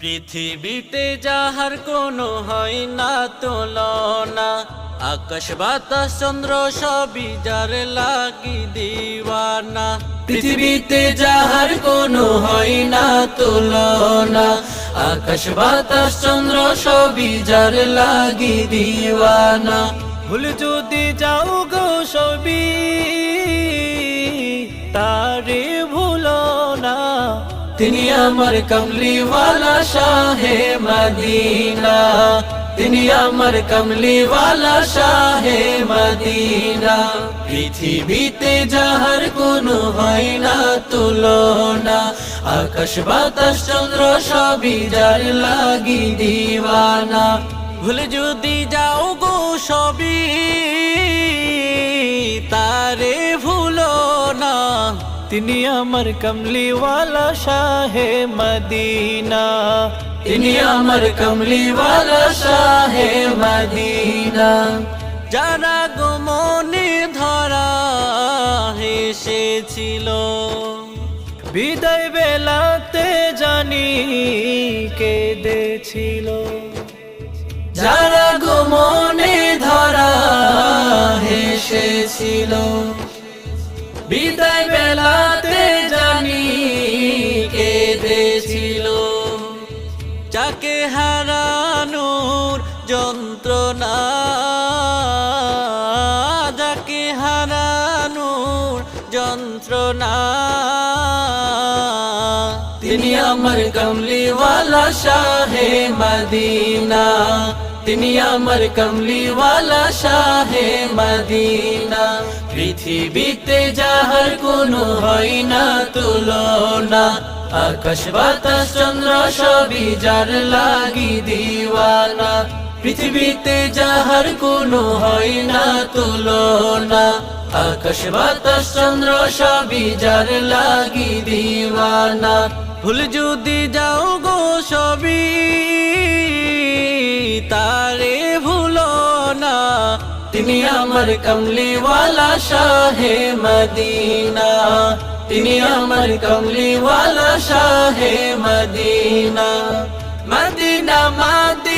পৃথিবীতে যাহার কোনো হয় না তুলনা। আকাশ, বাতাস, চন্দ্র সবই যার লাগি দিওয়ানা। পৃথিবীতে যাহার কোনো হয় না তুলনা। আকাশ, বাতাস, চন্দ্র সবই যার লাগি দিওয়ানা। ভুল যদি যাও গো সবই, তারে তিনি আমার কমলিওয়ালা শাহে মদিনা। তিনি আমার কমলিওয়ালা শাহে মদিনা। পৃথিবীতে যাহার কোনো হয় না তুলনা, আকাশ, বাতাস, চন্দ্র সবই যার লাগি দিওয়ানা। ভুল যদি যাও গো সবই, তারে ভুলো তিনি আমার কমলিওয়ালা শাহে মদিনা। তিনি আমার কমলিওয়ালা শাহে মদিনা। যারা গোমনে ধরা হেসেছিল। বিদায় বেলাতে জানি কেঁদেছিল। যারা গোমনে ধরা হেসেছিল। বিদায় বেলাতে জানি কে কেঁদেছিল। যাকে হারানোর যন্ত্রণা, যাকে হারানোর যন্ত্রণা। তিনি আমার কমলিওয়ালা শাহে মদিনা। তিনি আমার কমলিওয়ালা শাহে মদিনা। পৃথিবীতে যাহার কোনো হয় না তুলনা। আকাশ, বাতাস, চন্দ্র সবই যার লাগি দিওয়ানা। পৃথিবীতে যাহার কোনো হয় না তুলনা। আকাশ, বাতাস, চন্দ্র সবই যার লাগি দিওয়ানা। ভুল যদি যাও গো সবই তিনি আমার কমলিওয়ালা শাহে মদিনা। তিনি আমার কমলিওয়ালা শাহে মদিনা। Medina Medina.